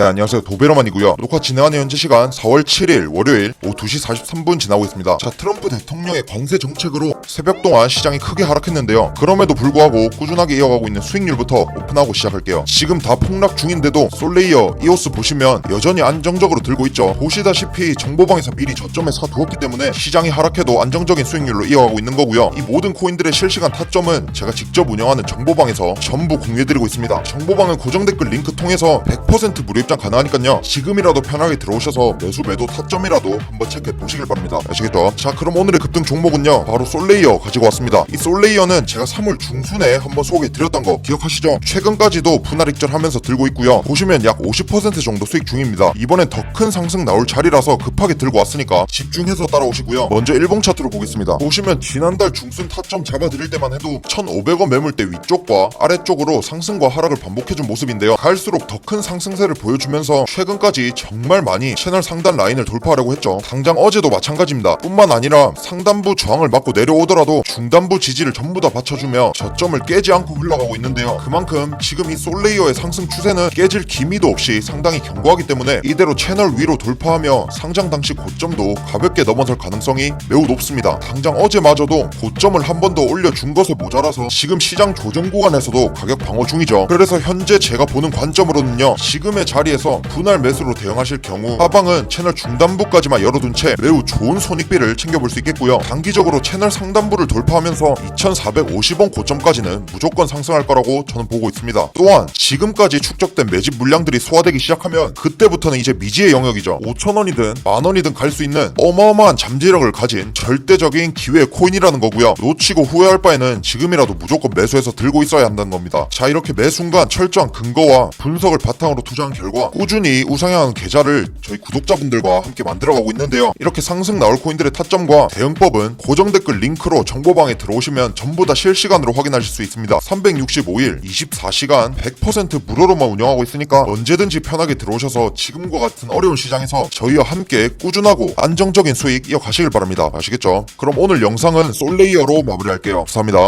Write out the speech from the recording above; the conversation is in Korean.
네, 안녕하세요. 도베로만이고요. 녹화 진행하는 현재 시간 4월 7일 월요일 오후 2시 43분 지나고 있습니다. 자, 트럼프 대통령의 관세 정책으로 새벽 동안 시장이 크게 하락했는데요. 그럼에도 불구하고 꾸준하게 이어가고 있는 수익률부터 오픈하고 시작할게요. 지금 다 폭락 중인데도 솔레이어, 이오스 보시면 여전히 안정적으로 들고 있죠. 보시다시피 정보방에서 미리 저점에 사두었기 때문에 시장이 하락해도 안정적인 수익률로 이어가고 있는 거고요. 이 모든 코인들의 실시간 타점은 제가 직접 운영하는 정보방에서 전부 공유해드리고 있습니다. 정보방은 고정 댓글 링크 통해서 100% 무료 입장 가능하니까요. 지금이라도 편하게 들어오셔서 매수 매도 타점이라도 한번 체크해 보시길 바랍니다. 아시겠죠? 자 그럼 오늘의 급등 종목은요. 바로 솔레이어 가지고 왔습니다. 이 솔레이어는 제가 3월 중순에 한번 소개해 드렸던 거 기억하시죠? 최근까지도 분할 익절하면서 들고 있고요. 보시면 약 50% 정도 수익 중입니다. 이번엔 더 큰 상승 나올 자리라서 급하게 들고 왔으니까 집중해서 따라오시고요. 먼저 일봉 차트로 보겠습니다. 보시면 지난달 중순 타점 잡아드릴 때만 해도 1,500원 매물대 위쪽과 아래쪽으로 상승과 하락을 반복해준 모습인데요. 갈수록 더 큰 상승세를 보여 주면서 최근까지 정말 많이 채널 상단 라인을 돌파하려고 했죠. 당장 어제도 마찬가지입니다. 뿐만 아니라 상단부 저항을 맞고 내려오더라도 중단부 지지를 전부 다 받쳐주며 저점을 깨지 않고 흘러가고 있는데요. 그만큼 지금 이 솔레이어의 상승 추세는 깨질 기미도 없이 상당히 견고하기 때문에 이대로 채널 위로 돌파하며 상장 당시 고점도 가볍게 넘어설 가능성이 매우 높습니다. 당장 어제마저도 고점을 한 번 더 올려준 것에 모자라서 지금 시장 조정 구간에서도 가격 방어 중이죠. 그래서 현재 제가 보는 관점으로는요. 지금의 자리 에서 분할 매수로 대응하실 경우 하방은 채널 중단부까지만 열어둔 채 매우 좋은 손익비를 챙겨볼 수 있겠고요. 단기적으로 채널 상단부를 돌파하면서 2,450원 고점까지는 무조건 상승할 거라고 저는 보고 있습니다. 또한 지금까지 축적된 매집 물량들이 소화되기 시작하면 그때부터는 이제 미지의 영역이죠. 5,000원이든 만원이든 갈 수 있는 어마어마한 잠재력을 가진 절대적인 기회의 코인이라는 거고요. 놓치고 후회할 바에는 지금이라도 무조건 매수해서 들고 있어야 한다는 겁니다. 자 이렇게 매 순간 철저한 근거와 분석을 바탕으로 투자한 결과 꾸준히 우상향하는 계좌를 저희 구독자분들과 함께 만들어가고 있는데요. 이렇게 상승 나올 코인들의 타점과 대응법은 고정 댓글 링크로 정보방에 들어오시면 전부 다 실시간으로 확인하실 수 있습니다. 365일 24시간 100% 무료로만 운영하고 있으니까 언제든지 편하게 들어오셔서 지금과 같은 어려운 시장에서 저희와 함께 꾸준하고 안정적인 수익 이어가시길 바랍니다. 아시겠죠? 그럼 오늘 영상은 솔레이어로 마무리할게요. 감사합니다.